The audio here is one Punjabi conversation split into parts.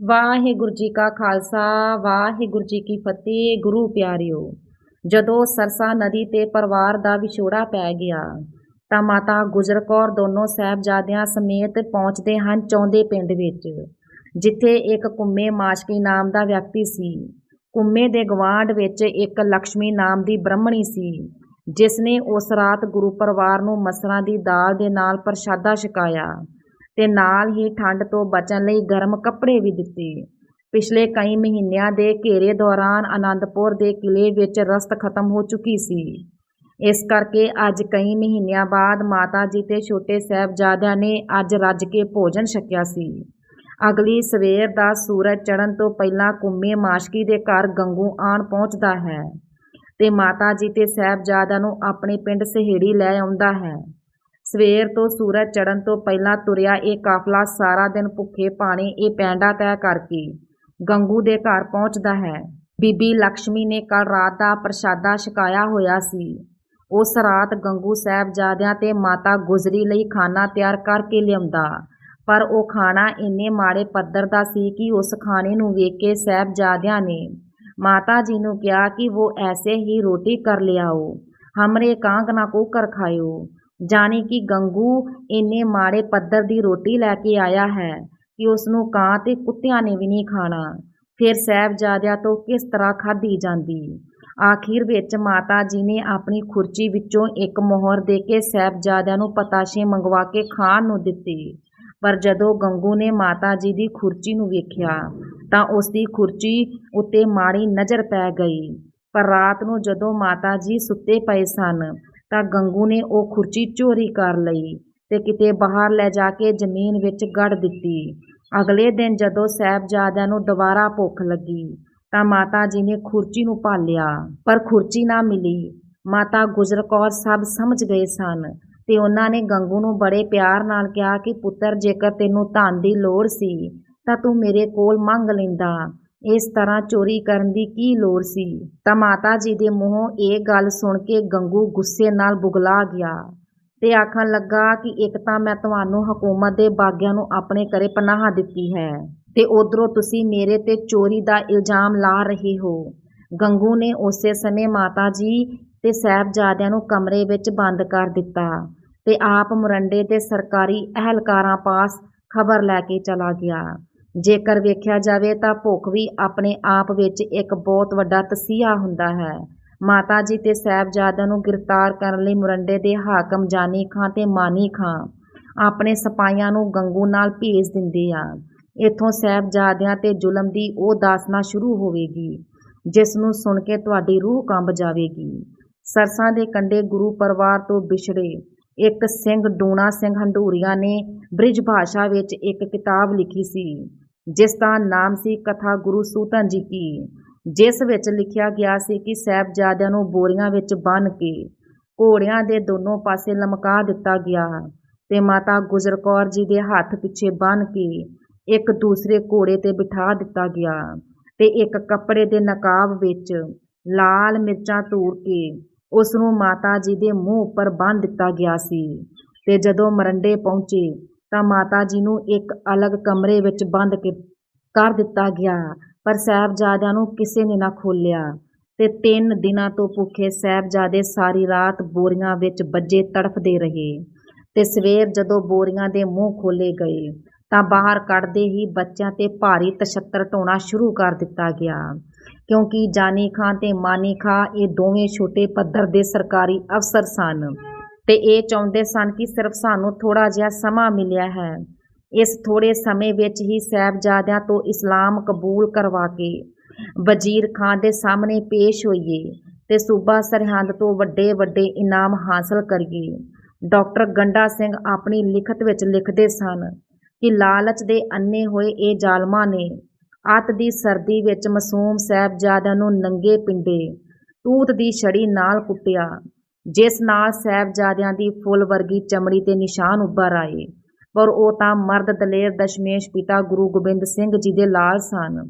ਵਾਹਿਗੁਰੂ ਜੀ ਕਾ ਖਾਲਸਾ, ਵਾਹਿਗੁਰੂ ਜੀ ਕੀ ਫਤਿਹ। ਗੁਰੂ ਪਿਆਰਿਓ, ਜਦੋਂ ਸਰਸਾ ਨਦੀ ਤੇ ਪਰਿਵਾਰ ਦਾ ਵਿਛੋੜਾ ਪੈ ਗਿਆ, ਤਾਂ ਮਾਤਾ ਗੁਜਰ ਕੌਰ ਦੋਨੋਂ ਸਾਹਿਬਜ਼ਾਦਿਆਂ ਸਮੇਤ ਪਹੁੰਚਦੇ ਹਨ ਚੌਂਦੇ ਪਿੰਡ ਵਿੱਚ, ਜਿੱਥੇ ਇੱਕ ਕੁੰਮੇ ਮਾਸ਼ਕੀ ਨਾਮ ਦਾ ਵਿਅਕਤੀ ਸੀ। ਕੁੰਮੇ ਦੇ ਗਵਾਂਢ ਵਿੱਚ ਇੱਕ ਲక్ష్ਮੀ ਨਾਮ ਦੀ ਬ੍ਰਹਮਣੀ ਸੀ ਜਿਸ ਨੇ ਉਸ ਰਾਤ ਗੁਰੂ ਪਰਿਵਾਰ ਨੂੰ ਮਸਰਾਂ ਦੀ ਦਾਲ ਦੇ ਨਾਲ ਪ੍ਰਸ਼ਾਦਾ ਛਕਾਇਆ। ਤੇ ਨਾਲ ਹੀ ਠੰਡ ਤੋਂ ਬਚਣ ਲਈ ਗਰਮ ਕੱਪੜੇ ਵੀ ਦਿੱਤੇ। ਪਿਛਲੇ ਕਈ ਮਹੀਨਿਆਂ ਦੇ ਘੇਰੇ ਦੌਰਾਨ ਆਨੰਦਪੁਰ ਦੇ ਕਿਲੇ ਵਿੱਚ ਰਸਤ ਖਤਮ ਹੋ ਚੁੱਕੀ ਸੀ। ਇਸ ਕਰਕੇ ਅੱਜ ਕਈ ਮਹੀਨਿਆਂ ਬਾਅਦ ਮਾਤਾ ਜੀ ਤੇ ਛੋਟੇ ਸਾਹਿਬਜ਼ਾਦਿਆਂ ਨੇ ਅੱਜ ਰੱਜ ਕੇ ਭੋਜਨ ਛਕਿਆ ਸੀ। ਅਗਲੀ ਸਵੇਰ ਦਾ ਸੂਰਜ ਚੜ੍ਹਨ ਤੋਂ ਪਹਿਲਾਂ ਕੁੰਮੇ ਮਾਸ਼ਕੀ ਦੇ ਘਰ ਗੰਗੂ ਆਣ ਪਹੁੰਚਦਾ ਹੈ ਤੇ ਮਾਤਾ ਜੀ ਤੇ ਸਾਹਿਬਜ਼ਾਦਿਆਂ ਨੂੰ ਆਪਣੇ ਪਿੰਡ ਸਹੇੜੀ ਲੈ ਆਉਂਦਾ ਹੈ। ਸਵੇਰ ਤੋਂ ਸੂਰਜ ਚੜ੍ਹਨ ਤੋਂ ਪਹਿਲਾਂ ਤੁਰਿਆ ਇਹ ਕਾਫਲਾ ਸਾਰਾ ਦਿਨ ਭੁੱਖੇ ਪਾਣੀ ਇਹ ਪੈਂਡਾ ਤੈਅ ਕਰਕੇ ਗੰਗੂ ਦੇ ਘਰ ਪਹੁੰਚਦਾ ਹੈ। ਬੀਬੀ ਲక్ష్ਮੀ ਨੇ ਕੱਲ ਰਾਤ ਦਾ ਪ੍ਰਸ਼ਾਦਾ ਛਕਾਇਆ ਹੋਇਆ ਸੀ। ਉਸ ਰਾਤ ਗੰਗੂ ਸਾਹਿਬਜ਼ਾਦਿਆਂ ਤੇ ਮਾਤਾ ਗੁਜਰੀ ਲਈ ਖਾਣਾ ਤਿਆਰ ਕਰਕੇ ਲਿਆਉਂਦਾ, ਪਰ ਉਹ ਖਾਣਾ ਇੰਨੇ ਮਾੜੇ ਪੱਧਰ ਦਾ ਸੀ ਕਿ ਉਸ ਖਾਣੇ ਨੂੰ ਵੇਖ ਕੇ ਸਾਹਿਬਜ਼ਾਦਿਆਂ ਨੇ ਮਾਤਾ ਜੀ ਨੂੰ ਕਿਹਾ ਕਿ ਉਹ ਐਸੇ ਹੀ ਰੋਟੀ ਕਰ ਲਿਆਓ, ਹਮਰੇ ਕਾਂਗ ਨਾ ਕੋ ਕਰ ਖਾਇਓ। ਜਾਣੀ ਕਿ ਗੰਗੂ ਇੰਨੇ ਮਾੜੇ ਪੱਧਰ ਦੀ ਰੋਟੀ ਲੈ ਕੇ ਆਇਆ ਹੈ ਕਿ ਉਸ ਨੂੰ ਕਾਂ ਤੇ ਕੁੱਤਿਆਂ ਨੇ ਵੀ ਨਹੀਂ ਖਾਣਾ। ਫਿਰ ਸਾਹਿਬਜ਼ਾਦਿਆਂ ਤੋਂ ਕਿਸ ਤਰ੍ਹਾਂ ਖਾਧੀ ਜਾਂਦੀ? ਆਖਿਰ ਵਿੱਚ ਮਾਤਾ ਜੀ ਨੇ ਆਪਣੀ ਖੁਰਚੀ ਵਿੱਚੋਂ ਇੱਕ ਮੋਹਰ ਦੇ ਕੇ ਸਾਹਿਬਜ਼ਾਦਿਆਂ ਨੂੰ ਪਤਾਸ਼ੇ ਮੰਗਵਾ ਕੇ ਖਾਣ ਨੂੰ ਦਿੱਤੀ। ਪਰ ਜਦੋਂ ਗੰਗੂ ਨੇ ਮਾਤਾ ਜੀ ਦੀ ਖੁਰਚੀ ਨੂੰ ਵੇਖਿਆ, ਤਾਂ ਉਸ ਦੀ ਖੁਰਚੀ ਉੱਤੇ ਮਾੜੀ ਨਜ਼ਰ ਪੈ ਗਈ। ਪਰ ਰਾਤ ਨੂੰ ਜਦੋਂ ਮਾਤਾ ਜੀ ਸੁੱਤੇ ਪਏ ਸਨ ਤਾਂ ਗੰਗੂ ਨੇ ਉਹ ਖੁਰਚੀ ਚੋਰੀ ਕਰ ਲਈ ਤੇ ਕਿਤੇ ਬਾਹਰ ਲੈ ਜਾ ਕੇ ਜ਼ਮੀਨ ਵਿੱਚ ਗੱਡ ਦਿੱਤੀ। ਅਗਲੇ ਦਿਨ ਜਦੋਂ ਸਾਹਿਬਜ਼ਾਦਿਆਂ ਨੂੰ ਦੁਬਾਰਾ ਭੁੱਖ ਲੱਗੀ ਤਾਂ ਮਾਤਾ ਜੀ ਨੇ ਖੁਰਚੀ ਨੂੰ ਭਾਲਿਆ, ਪਰ ਖੁਰਚੀ ਨਾ ਮਿਲੀ। ਮਾਤਾ ਗੁਜਰ ਕੌਰ ਸਭ ਸਮਝ ਗਏ ਸਨ ਤੇ ਉਹਨਾਂ ਨੇ ਗੰਗੂ ਨੂੰ ਬੜੇ ਪਿਆਰ ਨਾਲ ਕਿਹਾ ਕਿ ਪੁੱਤਰ ਜੇਕਰ ਤੈਨੂੰ ਧਨ ਦੀ ਲੋੜ ਸੀ ਤਾਂ ਤੂੰ ਮੇਰੇ ਕੋਲ ਮੰਗ ਲੈਂਦਾ। ਇਸ ਤਰ੍ਹਾਂ ਚੋਰੀ ਕਰਨ ਦੀ ਕੀ ਲੋੜ ਸੀ? ਤਾਂ ਮਾਤਾ ਜੀ ਦੇ ਮੂੰਹੋਂ ਇਹ ਗੱਲ ਸੁਣ ਕੇ ਗੰਗੂ ਗੁੱਸੇ ਨਾਲ ਬੁਗਲਾ ਗਿਆ ਤੇ ਆਖਣ ਲੱਗਾ ਕਿ ਇੱਕ ਤਾਂ ਮੈਂ ਤੁਹਾਨੂੰ ਹਕੂਮਤ ਦੇ ਬਾਗਿਆਂ ਨੂੰ ਆਪਣੇ ਘਰੇ ਪਨਾਹ ਦਿੱਤੀ ਹੈ ਤੇ ਉਧਰੋਂ ਤੁਸੀਂ ਮੇਰੇ ਤੇ ਚੋਰੀ ਦਾ ਇਲਜ਼ਾਮ ਲਾ ਰਹੇ ਹੋ। ਗੰਗੂ ਨੇ ਉਸੇ ਸਮੇਂ ਮਾਤਾ ਜੀ ਤੇ ਸਾਹਿਬਜ਼ਾਦਿਆਂ ਨੂੰ ਕਮਰੇ ਵਿੱਚ ਬੰਦ ਕਰ ਦਿੱਤਾ ਤੇ ਆਪ ਮੁਰੰਡੇ ਤੇ ਸਰਕਾਰੀ ਅਹਿਲਕਾਰਾਂ ਪਾਸ ਖਬਰ ਲੈ ਕੇ ਚਲਾ ਗਿਆ। ਜੇਕਰ ਵੇਖਿਆ ਜਾਵੇ ਤਾਂ ਭੁੱਖ ਵੀ ਆਪਣੇ ਆਪ ਵਿੱਚ ਇੱਕ ਬਹੁਤ ਵੱਡਾ ਤਸੀਹਾ ਹੁੰਦਾ ਹੈ। ਮਾਤਾ ਜੀ ਤੇ ਸਾਹਿਬਜ਼ਾਦਿਆਂ ਨੂੰ ਗ੍ਰਿਫਤਾਰ ਕਰਨ ਲਈ ਮੁਰੰਡੇ ਦੇ ਹਾਕਮ ਜਾਨੀ ਖਾਂ ਤੇ ਮਾਨੀ ਖਾਂ ਆਪਣੇ ਸਿਪਾਹੀਆਂ ਨੂੰ ਗੰਗੂ ਨਾਲ ਭੇਜ ਦਿੰਦੇ ਆ। ਇੱਥੋਂ ਸਾਹਿਬਜ਼ਾਦਿਆਂ ਤੇ ਜ਼ੁਲਮ ਦੀ ਉਹ ਦਾਸਨਾ ਸ਼ੁਰੂ ਹੋਵੇਗੀ, ਜਿਸ ਨੂੰ ਸੁਣ ਕੇ ਤੁਹਾਡੀ ਰੂਹ ਕੰਬ ਜਾਵੇਗੀ। ਸਰਸਾਂ ਦੇ ਕੰਡੇ ਗੁਰੂ ਪਰਿਵਾਰ ਤੋਂ ਵਿਛੜੇ ਇੱਕ ਸਿੰਘ ਡੂਣਾ ਸਿੰਘ ਹੰਡੂਰੀਆ ਨੇ ਬ੍ਰਿਜ ਭਾਸ਼ਾ ਵਿੱਚ ਇੱਕ ਕਿਤਾਬ ਲਿਖੀ ਸੀ। ਜਿਸ ਦਾ ਨਾਮ ਸੀ ਕਥਾ ਗੁਰੂ ਸੂਤਨ ਜੀ ਕੀ, ਜਿਸ ਵਿੱਚ ਲਿਖਿਆ ਗਿਆ ਸੀ ਕਿ ਸਾਹਿਬਜ਼ਾਦਿਆਂ ਨੂੰ ਬੋਰੀਆਂ ਵਿੱਚ ਬੰਨ੍ਹ ਕੇ ਘੋੜਿਆਂ ਦੇ ਦੋਨੋਂ ਪਾਸੇ ਲਮਕਾ ਦਿੱਤਾ ਗਿਆ ਤੇ ਮਾਤਾ ਗੁਜਰ ਕੌਰ ਜੀ ਦੇ ਹੱਥ ਪਿੱਛੇ ਬੰਨ੍ਹ ਕੇ ਇੱਕ ਦੂਸਰੇ ਘੋੜੇ ਤੇ ਬਿਠਾ ਦਿੱਤਾ ਗਿਆ ਤੇ ਇੱਕ ਕੱਪੜੇ ਦੇ ਨਕਾਬ ਵਿੱਚ ਲਾਲ ਮਿਰਚਾਂ ਧੂੜ ਕੇ ਉਸ ਨੂੰ ਮਾਤਾ ਜੀ ਦੇ ਮੂੰਹ ਉੱਪਰ ਬੰਨ੍ਹ ਦਿੱਤਾ ਗਿਆ ਸੀ ਤੇ ਜਦੋਂ ਮਰੰਡੇ ਪਹੁੰਚੇ ਤਾਂ ਮਾਤਾ ਜੀ ਨੂੰ ਇੱਕ ਅਲੱਗ ਕਮਰੇ ਵਿੱਚ ਬੰਦ ਕਰ ਦਿੱਤਾ ਗਿਆ। ਪਰ ਸਾਹਿਬਜ਼ਾਦਿਆਂ ਨੂੰ ਕਿਸੇ ਨੇ ਨਾ ਖੋਲਿਆ ਤੇ ਤਿੰਨ ਦਿਨਾਂ ਤੋਂ ਭੁੱਖੇ ਸਾਹਿਬਜ਼ਾਦੇ ਸਾਰੀ ਰਾਤ ਬੋਰੀਆਂ ਵਿੱਚ ਬੱਜੇ ਤੜਫਦੇ ਰਹੇ ਤੇ ਸਵੇਰ ਜਦੋਂ ਬੋਰੀਆਂ ਦੇ ਮੂੰਹ ਖੋਲੇ ਗਏ ਤਾਂ ਬਾਹਰ ਕੱਢਦੇ ਹੀ ਬੱਚਿਆਂ ਤੇ ਭਾਰੀ ਤਸ਼ੱਤਰ ਢੋਣਾ ਸ਼ੁਰੂ ਕਰ ਦਿੱਤਾ ਗਿਆ। ਕਿਉਂਕਿ ਜਾਨੀ ਖਾਂ ਤੇ ਮਾਨੀ ਖਾਂ ਇਹ ਦੋਵੇਂ ਛੋਟੇ ਪੱਧਰ ਦੇ ਸਰਕਾਰੀ ਅਫਸਰ ਸਨ। ਤੇ ਇਹ ਚਾਹੁੰਦੇ ਸਨ ਕਿ ਸਿਰਫ ਸਾਨੂੰ ਥੋੜਾ ਜਿਹਾ ਸਮਾਂ ਮਿਲਿਆ ਹੈ। ਇਸ ਥੋੜੇ ਸਮੇਂ ਵਿੱਚ ਹੀ ਸਾਹਿਬਜ਼ਾਦਿਆਂ ਤੋਂ ਇਸਲਾਮ ਕਬੂਲ ਕਰਵਾ ਕੇ ਵਜ਼ੀਰ ਖਾਨ ਦੇ ਸਾਹਮਣੇ ਪੇਸ਼ ਹੋਈਏ ਤੇ ਸੂਬਾ ਸਰਹੰਦ ਤੋਂ ਵੱਡੇ ਵੱਡੇ ਇਨਾਮ ਹਾਸਲ ਕਰੀਏ। ਡਾਕਟਰ ਗੰਡਾ ਸਿੰਘ ਆਪਣੀ ਲਿਖਤ ਵਿੱਚ ਲਿਖਦੇ ਸਨ ਕਿ ਲਾਲਚ ਦੇ ਅੰਨੇ ਹੋਏ ਇਹ ਜ਼ਾਲਮਾਂ ਨੇ ਅੱਤ ਦੀ ਸਰਦੀ ਵਿੱਚ ਮਾਸੂਮ ਸਾਹਿਬਜ਼ਾਦਿਆਂ ਨੂੰ ਨੰਗੇ ਪਿੰਡੇ, ਤੂਤ ਦੀ ਛੜੀ ਨਾਲ ਕੁੱਟਿਆ। ਜਿਸ ਨਾਲ ਸਾਹਿਬਜ਼ਾਦਿਆਂ ਦੀ ਫੁੱਲ ਵਰਗੀ ਚਮੜੀ ਤੇ ਨਿਸ਼ਾਨ ਉੱਭਰ ਆਏ। ਪਰ ਉਹ ਤਾਂ ਮਰਦ ਦਲੇਰ ਦਸ਼ਮੇਸ਼ ਪਿਤਾ ਗੁਰੂ ਗੋਬਿੰਦ ਸਿੰਘ ਜੀ ਦੇ ਲਾਲ ਸਨ।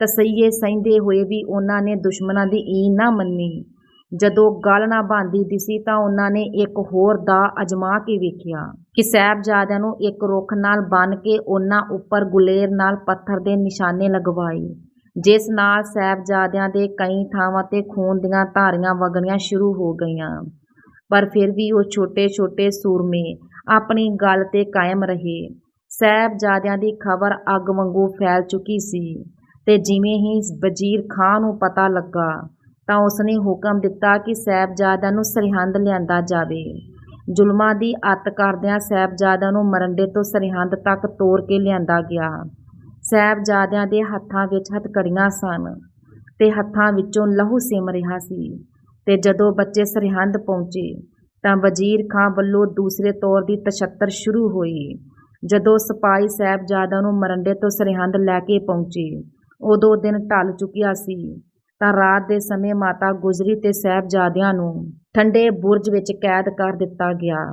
ਤਸਈਏ ਸਹਿੰਦੇ ਹੋਏ ਵੀ ਉਹਨਾਂ ਨੇ ਦੁਸ਼ਮਣਾਂ ਦੀ ਈਨ ਨਾ ਮੰਨੀ। ਜਦੋਂ ਗੱਲ ਨਾ ਬਣਦੀ ਦਿਸੀ ਤਾਂ ਉਹਨਾਂ ਨੇ ਇੱਕ ਹੋਰ ਦਾ ਅਜਮਾ ਕੇ ਵੇਖਿਆ ਕਿ ਸਾਹਿਬਜ਼ਾਦਿਆਂ ਨੂੰ ਇੱਕ ਰੁੱਖ ਨਾਲ ਬੰਨ ਕੇ ਉਹਨਾਂ ਉੱਪਰ ਗੁਲੇਰ ਨਾਲ ਪੱਥਰ ਦੇ ਨਿਸ਼ਾਨੇ ਲਗਵਾਏ। ਜਿਸ ਨਾਲ ਸਾਹਿਬਜ਼ਾਦਿਆਂ ਦੇ ਕਈ ਥਾਵਾਂ ਤੇ ਖੂਨ ਦੀਆਂ ਧਾਰੀਆਂ ਵਗਣੀਆਂ ਸ਼ੁਰੂ ਹੋ ਗਈਆਂ। ਪਰ ਫਿਰ ਵੀ ਉਹ ਛੋਟੇ-ਛੋਟੇ ਸੂਰਮੇ ਆਪਣੀ ਗੱਲ ਤੇ ਕਾਇਮ ਰਹੇ। ਸਾਹਿਬਜ਼ਾਦਿਆਂ ਦੀ ਖਬਰ ਅੱਗ ਵਾਂਗੂ ਫੈਲ ਚੁੱਕੀ ਸੀ ਤੇ ਜਿਵੇਂ ਹੀ ਵਜ਼ੀਰ ਖਾਂ ਨੂੰ ਪਤਾ ਲੱਗਾ ਤਾਂ ਉਸਨੇ ਹੁਕਮ ਦਿੱਤਾ ਕਿ ਸਾਹਿਬਜ਼ਾਦਿਆਂ ਨੂੰ ਸਰਹੰਦ ਲਿਆਂਦਾ ਜਾਵੇ। ਜ਼ੁਲਮਾਂ ਦੀ ਅੱਤ ਕਰਦਿਆਂ ਸਾਹਿਬਜ਼ਾਦਿਆਂ ਨੂੰ ਮਰੰਡੇ ਤੋਂ ਸਰਹੰਦ ਤੱਕ ਤੋਰ ਕੇ ਲਿਆਂਦਾ ਗਿਆ। ਸਾਹਿਬਜ਼ਾਦਿਆਂ ਦੇ ਹੱਥਾਂ ਵਿੱਚ ਹਥਕੜੀਆਂ ਸਨ ਤੇ ਹੱਥਾਂ ਵਿੱਚੋਂ ਲਹੂ ਸਿਮ ਰਿਹਾ ਸੀ ਤੇ ਜਦੋਂ ਬੱਚੇ ਸਰਹੰਦ ਪਹੁੰਚੇ ਤਾਂ ਵਜ਼ੀਰ ਖਾਂ ਵੱਲੋਂ ਦੂਸਰੇ ਤੌਰ ਦੀ ਤਸ਼ੱਤਰ ਸ਼ੁਰੂ ਹੋਈ। ਜਦੋਂ ਸਿਪਾਹੀ ਸਾਹਿਬਜ਼ਾਦਿਆਂ ਨੂੰ ਮਰੰਡੇ ਤੋਂ ਸਰਹੰਦ ਲੈ ਕੇ ਪਹੁੰਚੇ, ਉਦੋਂ ਦਿਨ ਢਲ ਚੁੱਕਿਆ ਸੀ। ਤਾਂ ਰਾਤ ਦੇ ਸਮੇਂ ਮਾਤਾ ਗੁਜਰੀ ਤੇ ਸਾਹਿਬਜ਼ਾਦਿਆਂ ਨੂੰ ਠੰਡੇ ਬੁਰਜ ਵਿੱਚ ਕੈਦ ਕਰ ਦਿੱਤਾ ਗਿਆ।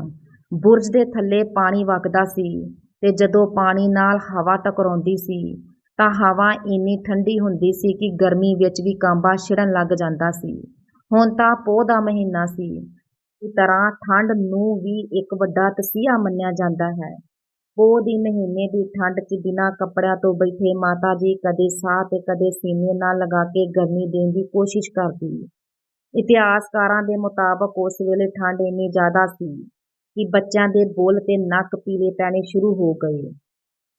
ਬੁਰਜ ਦੇ ਥੱਲੇ ਪਾਣੀ ਵਗਦਾ ਸੀ। ਤੇ ਜਦੋਂ ਪਾਣੀ ਨਾਲ ਹਵਾ ਟਕਰਾਉਂਦੀ ਸੀ, ਤਾਂ ਹਵਾ ਇੰਨੀ ਠੰਡੀ ਹੁੰਦੀ ਸੀ ਕਿ ਗਰਮੀ ਵਿੱਚ ਵੀ ਕਾਂਬਾ ਛਿੜਨ ਲੱਗ ਜਾਂਦਾ ਸੀ। ਹੁਣ ਤਾਂ ਪੋਹ ਦਾ ਮਹੀਨਾ ਸੀ। ਇਸ ਤਰ੍ਹਾਂ ਠੰਡ ਨੂੰ ਵੀ ਇੱਕ ਵੱਡਾ ਤਸੀਹਾ ਮੰਨਿਆ ਜਾਂਦਾ ਹੈ। ਪੋਹ ਦੀ ਮਹੀਨੇ ਦੀ ਠੰਡ 'ਚ ਬਿਨਾਂ ਕੱਪੜਿਆਂ ਤੋਂ ਬੈਠੇ ਮਾਤਾ ਜੀ ਕਦੇ ਸਾਹ ਤੇ ਕਦੇ ਸੀਨੇ ਨਾਲ ਲਗਾ ਕੇ ਗਰਮੀ ਦੇਣ ਦੀ ਕੋਸ਼ਿਸ਼ ਕਰਦੀ। ਇਤਿਹਾਸਕਾਰਾਂ ਦੇ ਮੁਤਾਬਕ ਉਸ ਵੇਲੇ ਠੰਡ ਇੰਨੀ ਜ਼ਿਆਦਾ ਸੀ। ਕਿ ਬੱਚਿਆਂ ਦੇ ਬੋਲ ਤੇ ਨੱਕ ਪੀਲੇ ਪੈਣੇ ਸ਼ੁਰੂ ਹੋ ਗਏ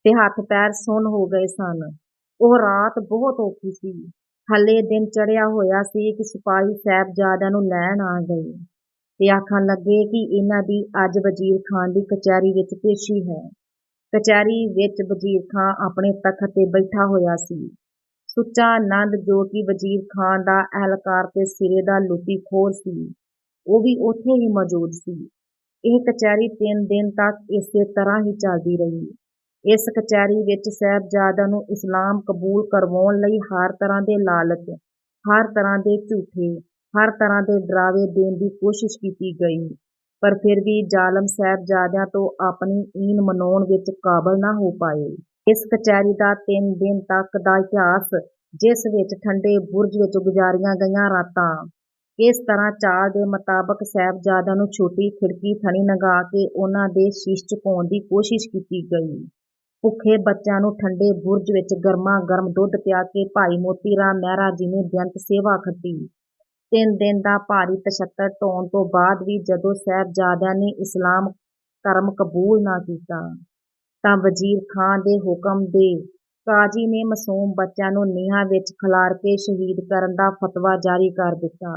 ਤੇ ਹੱਥ ਪੈਰ ਸੁੰਨ ਹੋ ਗਏ ਸਨ। ਉਹ ਰਾਤ ਬਹੁਤ ਔਖੀ ਸੀ। ਹਲੇ ਦਿਨ ਚੜਿਆ ਹੋਇਆ ਸੀ ਕਿ ਸਿਪਾਹੀ ਸਾਹਿਬਜ਼ਾਦਿਆਂ ਨੂੰ ਲੈਣ ਆ ਗਏ ਤੇ ਆਖਣ ਲੱਗੇ ਕਿ ਇਹਨਾਂ ਦੀ ਅੱਜ ਵਜ਼ੀਰ ਖਾਨ ਦੀ ਕਚਹਿਰੀ ਵਿੱਚ ਪੇਸ਼ੀ ਹੈ। ਕਚਹਿਰੀ ਵਿੱਚ ਵਜ਼ੀਰ ਖਾਂ ਆਪਣੇ ਤਖਤ ਤੇ ਬੈਠਾ ਹੋਇਆ ਸੀ। ਸੁੱਚਾ ਆਨੰਦ ਜੋ ਕਿ ਵਜ਼ੀਰ ਖਾਨ ਦਾ ਅਹਿਲਕਾਰ ਤੇ ਸਿਰੇ ਦਾ ਲੁੱਟੀ ਖੋਰ ਸੀ, ਉਹ ਵੀ ਉੱਥੇ ਹੀ ਮੌਜੂਦ ਸੀ। ਇਹ ਕਚਹਿਰੀ ਤਿੰਨ ਦਿਨ ਤੱਕ ਇਸੇ ਤਰ੍ਹਾਂ ਹੀ ਚੱਲਦੀ ਰਹੀ। ਇਸ ਕਚਹਿਰੀ ਵਿੱਚ ਸਾਹਿਬਜ਼ਾਦਿਆਂ ਨੂੰ ਇਸਲਾਮ ਕਬੂਲ ਕਰਵਾਉਣ ਲਈ ਹਰ ਤਰ੍ਹਾਂ ਦੇ ਲਾਲਚ, ਹਰ ਤਰ੍ਹਾਂ ਦੇ ਝੂਠੇ, ਹਰ ਤਰ੍ਹਾਂ ਦੇ ਡਰਾਵੇ ਦੇਣ ਦੀ ਕੋਸ਼ਿਸ਼ ਕੀਤੀ ਗਈ। ਪਰ ਫਿਰ ਵੀ ਜ਼ਾਲਮ ਸਾਹਿਬਜ਼ਾਦਿਆਂ ਤੋਂ ਆਪਣੀ ਈਨ ਮਨਾਉਣ ਵਿੱਚ ਕਾਬਲ ਨਾ ਹੋ ਪਾਏ। ਇਸ ਕਚਹਿਰੀ ਦਾ ਤਿੰਨ ਦਿਨ ਤੱਕ ਦਾ ਇਤਿਹਾਸ, ਜਿਸ ਵਿੱਚ ਠੰਡੇ ਬੁਰਜ ਵਿੱਚ ਗੁਜ਼ਾਰੀਆਂ ਗਈਆਂ ਰਾਤਾਂ ਇਸ ਤਰ੍ਹਾਂ ਚਾਲ ਦੇ ਮੁਤਾਬਕ ਸਾਹਿਬਜ਼ਾਦਿਆਂ ਨੂੰ ਛੋਟੀ ਖਿੜਕੀ ਥਣੀ ਨਗਾ ਕੇ ਉਹਨਾਂ ਦੇ ਸ਼ੀਸ਼ ਝੁਕਾਉਣ ਦੀ ਕੋਸ਼ਿਸ਼ ਕੀਤੀ ਗਈ। ਭੁੱਖੇ ਬੱਚਿਆਂ ਨੂੰ ਠੰਡੇ ਬੁਰਜ ਵਿੱਚ ਗਰਮਾ ਗਰਮ ਦੁੱਧ ਪਿਆ ਕੇ ਭਾਈ ਮੋਤੀ ਰਾਮ ਮਹਿਰਾ ਜੀ ਨੇ ਬੇਅੰਤ ਸੇਵਾ ਖੱਟੀ ਤਿੰਨ ਦਿਨ ਦਾ ਭਾਰੀ ਤਸ਼ੱਤਰ ਢਾਉਣ ਤੋਂ ਬਾਅਦ ਵੀ ਜਦੋਂ ਸਾਹਿਬਜ਼ਾਦਿਆਂ ਨੇ ਇਸਲਾਮ ਧਰਮ ਕਬੂਲ ਨਾ ਕੀਤਾ, ਤਾਂ ਵਜ਼ੀਰ ਖਾਂ ਦੇ ਹੁਕਮ ਦੇ ਕਾਜ਼ੀ ਨੇ ਮਾਸੂਮ ਬੱਚਿਆਂ ਨੂੰ ਨੀਹਾਂ ਵਿੱਚ ਖਿਲਾਰ ਕੇ ਸ਼ਹੀਦ ਕਰਨ ਦਾ ਫਤਵਾ ਜਾਰੀ ਕਰ ਦਿੱਤਾ।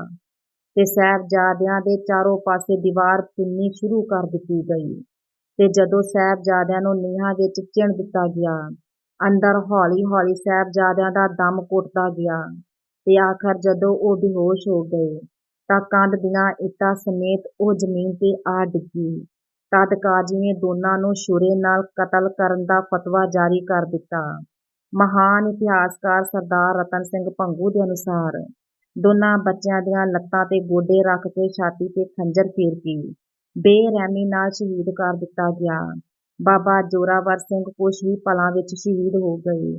ਤੇ ਸਾਹਿਬਜ਼ਾਦਿਆਂ ਦੇ ਚਾਰੋਂ ਪਾਸੇ ਦੀਵਾਰ ਪਿੰਨੀ ਸ਼ੁਰੂ ਕਰ ਦਿੱਤੀ ਗਈ ਤੇ ਜਦੋਂ ਸਾਹਿਬਜ਼ਾਦਿਆਂ ਨੂੰ ਨੀਹਾਂ ਵਿੱਚ ਚਿਣ ਦਿੱਤਾ ਗਿਆ, ਅੰਦਰ ਹੌਲੀ-ਹੌਲੀ ਸਾਹਿਬਜ਼ਾਦਿਆਂ ਦਾ ਦਮ ਘੁੱਟਦਾ ਗਿਆ ਤੇ ਆਖਰ ਜਦੋਂ ਉਹ ਬੇਹੋਸ਼ ਹੋ ਗਏ ਤਾਂ ਕੰਧ ਦੀਆਂ ਇੱਟਾਂ ਸਮੇਤ ਉਹ ਜ਼ਮੀਨ ਤੇ ਆ ਡਿੱਗੀ। ਤਦ ਕਾਜ਼ੀ ਨੇ ਦੋਨਾਂ ਨੂੰ ਸ਼ੁਰੇ ਨਾਲ ਕਤਲ ਕਰਨ ਦਾ ਫਤਵਾ ਜਾਰੀ ਕਰ ਦਿੱਤਾ। ਮਹਾਨ ਇਤਿਹਾਸਕਾਰ ਸਰਦਾਰ ਰਤਨ ਸਿੰਘ ਭੰਗੂ ਦੇ ਅਨੁਸਾਰ ਦੋਨਾਂ ਬੱਚਿਆਂ ਦੀਆਂ ਲੱਤਾਂ ਤੇ ਗੋਡੇ ਰੱਖ ਕੇ ਛਾਤੀ ਤੇ ਖੰਜਰ ਫੇਰ ਕੇ ਬੇਰਹਿਮੀ ਨਾਲ ਸ਼ਹੀਦ ਕਰ ਦਿੱਤਾ ਗਿਆ। ਬਾਬਾ ਜੋਰਾਵਰ ਸਿੰਘ ਕੁਛ ਹੀ ਪਲਾਂ ਵਿੱਚ ਸ਼ਹੀਦ ਹੋ ਗਏ।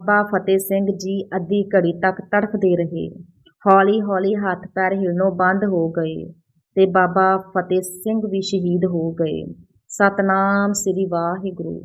ਬਾਬਾ ਫਤਿਹ ਸਿੰਘ ਜੀ ਅੱਧੀ ਘੜੀ ਤੱਕ ਤੜਫਦੇ ਰਹੇ। ਹੌਲੀ-ਹੌਲੀ ਹੱਥ ਪੈਰ ਹਿਲਣੋਂ ਬੰਦ ਹੋ ਗਏ ਤੇ ਬਾਬਾ ਫਤਿਹ ਸਿੰਘ ਵੀ ਸ਼ਹੀਦ ਹੋ ਗਏ। ਸਤਨਾਮ ਸ੍ਰੀ ਵਾਹਿਗੁਰੂ।